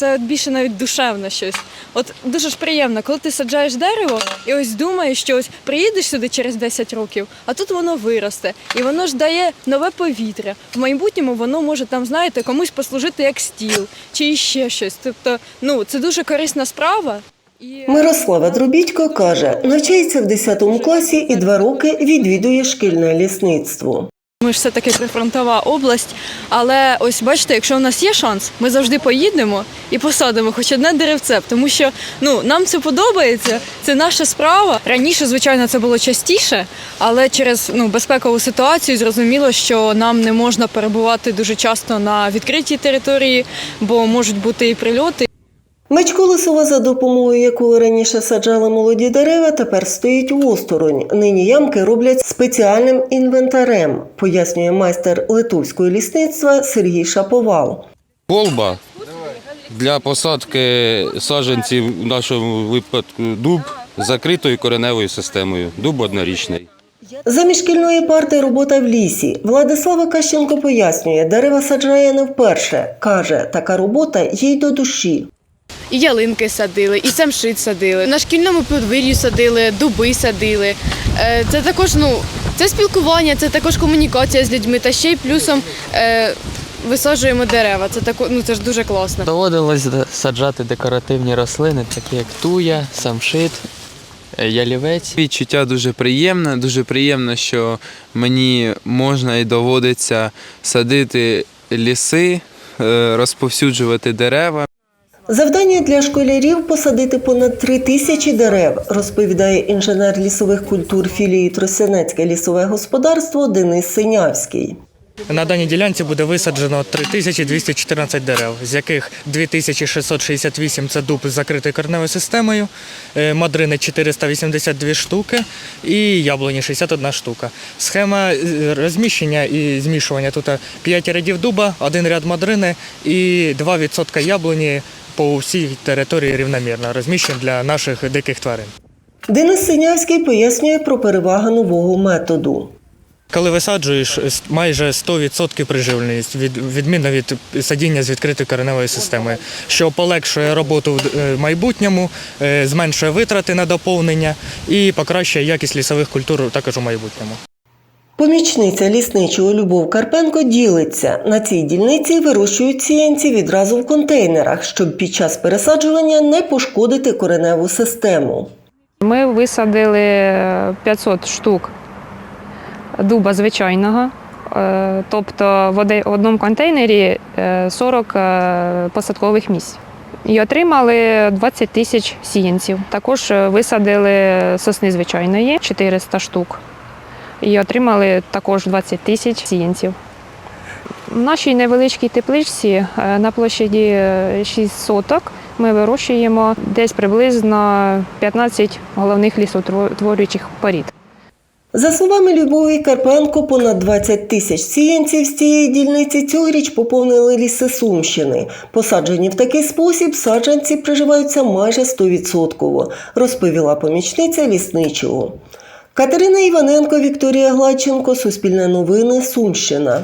це більше навіть душевне щось. От дуже ж приємно, коли ти саджаєш дерево і ось думаєш, що ось приїдеш сюди через 10 років, а тут воно виросте, і воно ж дає нове повітря. В майбутньому воно може там, знаєте, комусь послужити як стіл чи ще щось. Тобто, ну це дуже корисна справа. Мирослава Дробітько каже, навчається в 10 класі і два роки відвідує шкільне лісництво. Ми ж все таки прифронтова область. Але ось бачите, якщо у нас є шанс, ми завжди поїдемо і посадимо хоч одне деревце, тому що ну нам це подобається, це наша справа. Раніше, звичайно, це було частіше, але через ну безпекову ситуацію зрозуміло, що нам не можна перебувати дуже часто на відкритій території, бо можуть бути і прильоти. Меч Колесова, за допомогою якого раніше саджали молоді дерева, тепер стоїть осторонь. Нині ямки роблять спеціальним інвентарем, пояснює майстер литовського лісництва Сергій Шаповал. Колба для посадки саджанців в нашому випадку дуб закритою кореневою системою. Дуб однорічний. Замість шкільної парти робота в лісі. Владислава Кащенко пояснює, дерева саджає не вперше. Каже, така робота їй до душі. І ялинки садили, і самшит садили. На шкільному подвір'ї садили, дуби садили. Е, Це також ну, це спілкування, це також комунікація з людьми. Та ще й плюсом е, висаджуємо дерева. Це тако, ну це ж дуже класно. Доводилось саджати декоративні рослини, такі як туя, самшит, е, ялівець. Відчуття дуже приємне. Дуже приємно, що мені можна і доводиться садити ліси, розповсюджувати дерева. Завдання для школярів посадити понад три тисячі дерев, розповідає інженер лісових культур філії Тросянецьке лісове господарство Денис Синявський. На даній ділянці буде висаджено 3214 дерев, з яких 2668 – це дуб з закритою кореневою системою, е, мадрини 482 штуки і яблуні 61 штука. Схема е, розміщення і змішування тут 5 рядів дуба, один ряд мадрини і 2% яблуні по всій території рівномірно розміщені для наших диких тварин. Денис Синявський пояснює про переваги нового методу. Коли висаджуєш майже 100% приживленість, від, відмінно від садіння з відкритою кореневою системою, що полегшує роботу в е, майбутньому, е, зменшує витрати на доповнення і покращує якість лісових культур також у майбутньому. Помічниця лісничого Любов Карпенко ділиться. На цій дільниці вирощують сіянці відразу в контейнерах, щоб під час пересаджування не пошкодити кореневу систему. Ми висадили 500 штук дуба звичайного. Е, Тобто в одному контейнері е, 40 е, посадкових місць. І отримали 20 тисяч сіянців. Також е, висадили сосни звичайної 400 штук. І отримали також 20 тисяч сіянців. В нашій невеличкій тепличці е, на площаді е, 6 соток ми вирощуємо десь приблизно 15 головних лісотворюючих порід. За словами Любові Карпенко, понад 20 тисяч сіянців з цієї дільниці цьогоріч поповнили ліси Сумщини. Посаджені в такий спосіб саджанці приживаються майже 100%, розповіла помічниця лісничого. Катерина Іваненко, Вікторія Гладченко, Суспільне новини, Сумщина.